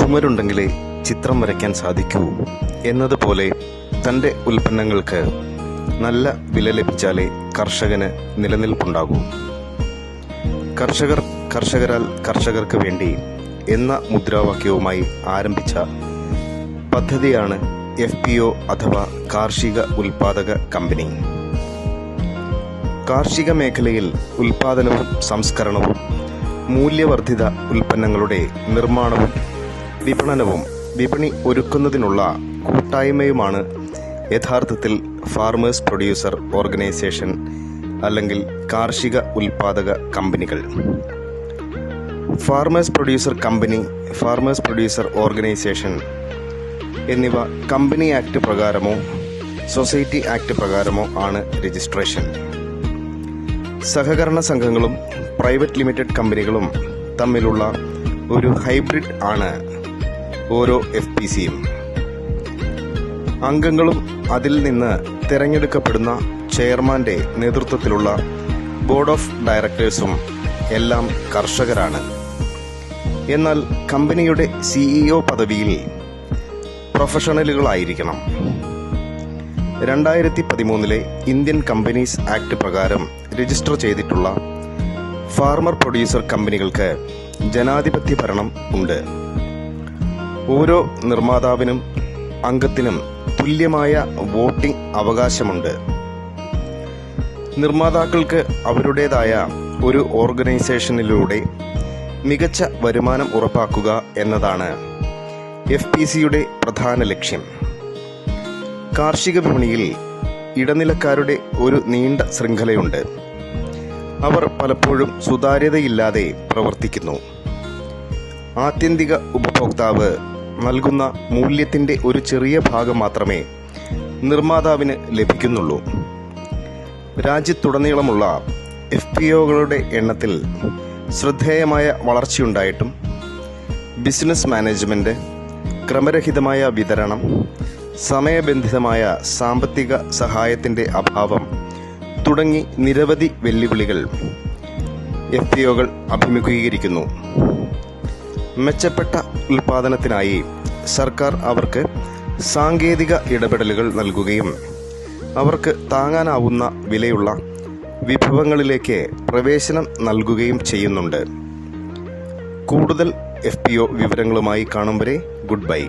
ചുമരുണ്ടെങ്കിലേ ചിത്രം വരയ്ക്കാൻ സാധിക്കൂ എന്നതുപോലെ തന്റെ ഉൽപ്പന്നങ്ങൾക്ക് നല്ല വില ലഭിച്ചാലേ കർഷകന് നിലനിൽപ്പുണ്ടാകൂ. കർഷകർ കർഷകരാൽ കർഷകർക്ക് വേണ്ടി എന്ന മുദ്രാവാക്യവുമായി ആരംഭിച്ച പദ്ധതിയാണ് എഫ് പി ഒ അഥവാ കാർഷിക ഉൽപാദക കമ്പനി. കാർഷിക മേഖലയിൽ ഉൽപാദനവും സംസ്കരണവും മൂല്യവർദ്ധിത ഉൽപ്പന്നങ്ങളുടെ നിർമ്മാണവും വിപണനവും വിപണി ഒരുക്കുന്നതിനുള്ള കൂട്ടായ്മയുമാണ് യഥാർത്ഥത്തിൽ ഫാർമേഴ്സ് പ്രൊഡ്യൂസർ ഓർഗനൈസേഷൻ അല്ലെങ്കിൽ കാർഷിക ഉൽപാദക കമ്പനികൾ. Farmers producer company farmers producer organisation എന്നിവ കമ്പനി ആക്ട് പ്രകാരമോ സൊസൈറ്റി ആക്ട് പ്രകാരമോ ആണ് രജിസ്ട്രേഷൻ സഹകരണ സംഘങ്ങളും പ്രൈവറ്റ് ലിമിറ്റഡ് കമ്പനികളും തമ്മിലുള്ള ഒരു ഹൈബ്രിഡ് ആണ് ഓരോ എഫ് പി സിയും. അംഗങ്ങളും അതിൽ നിന്ന് തിരഞ്ഞെടുക്കപ്പെടുന്ന ചെയർമാന്റെ നേതൃത്വത്തിലുള്ള ബോർഡ് ഓഫ് ഡയറക്ടേഴ്സും എല്ലാം കർഷകരാണ്. എന്നാൽ കമ്പനിയുടെ സിഇഒ പദവിയിൽ പ്രൊഫഷണലുകളായിരിക്കണം. രണ്ടായിരത്തി പതിമൂന്നിലെ ഇന്ത്യൻ കമ്പനീസ് ആക്ട് പ്രകാരം രജിസ്റ്റർ ചെയ്തിട്ടുള്ള ഫാർമർ പ്രൊഡ്യൂസർ കമ്പനികൾക്ക് ജനാധിപത്യ ഭരണം ഉണ്ട്. ഓരോ നിർമ്മാതാവിനും അംഗത്തിനും തുല്യമായ വോട്ടിംഗ് അവകാശമുണ്ട്. നിർമ്മാതാക്കൾക്ക് അവരുടേതായ ഒരു ഓർഗനൈസേഷനിലൂടെ മികച്ച വരുമാനം ഉറപ്പാക്കുക എന്നതാണ് എഫ് പി സിയുടെ പ്രധാന ലക്ഷ്യം. കാർഷിക വിപണിയിൽ ഇടനിലക്കാരുടെ ഒരു നീണ്ട ശൃംഖലയുണ്ട്. അവർ പലപ്പോഴും സുതാര്യതയില്ലാതെ പ്രവർത്തിക്കുന്നു. ആത്യന്തിക ഉപഭോക്താവ് നൽകുന്ന മൂല്യത്തിന്റെ ഒരു ചെറിയ ഭാഗം മാത്രമേ നിർമ്മാതാവിന് ലഭിക്കുന്നുള്ളൂ. രാജ്യത്തുടനീളമുള്ള എഫ് പി ഒകളുടെ എണ്ണത്തിൽ ശ്രദ്ധേയമായ വളർച്ചയുണ്ടായിട്ടും ബിസിനസ് മാനേജ്മെന്റ് ക്രമരഹിതമായ വിതരണം സമയബന്ധിതമായ സാമ്പത്തിക സഹായത്തിന്റെ അഭാവം തുടങ്ങി നിരവധി വെല്ലുവിളികൾ എഫ് പി ഒകൾ അഭിമുഖീകരിക്കുന്നു. മെച്ചപ്പെട്ട ഉൽപാദനത്തിനായി സർക്കാർ അവർക്ക് സാങ്കേതിക ഇടപെടലുകൾ നൽകുകയും അവർക്ക് താങ്ങാനാവുന്ന വിലയുള്ള വിഭവങ്ങളിലേക്ക് പ്രവേശനം നൽകുകയും ചെയ്യുന്നുണ്ട്. കൂടുതൽ എഫ് വിവരങ്ങളുമായി കാണും വരെ ഗുഡ് ബൈ.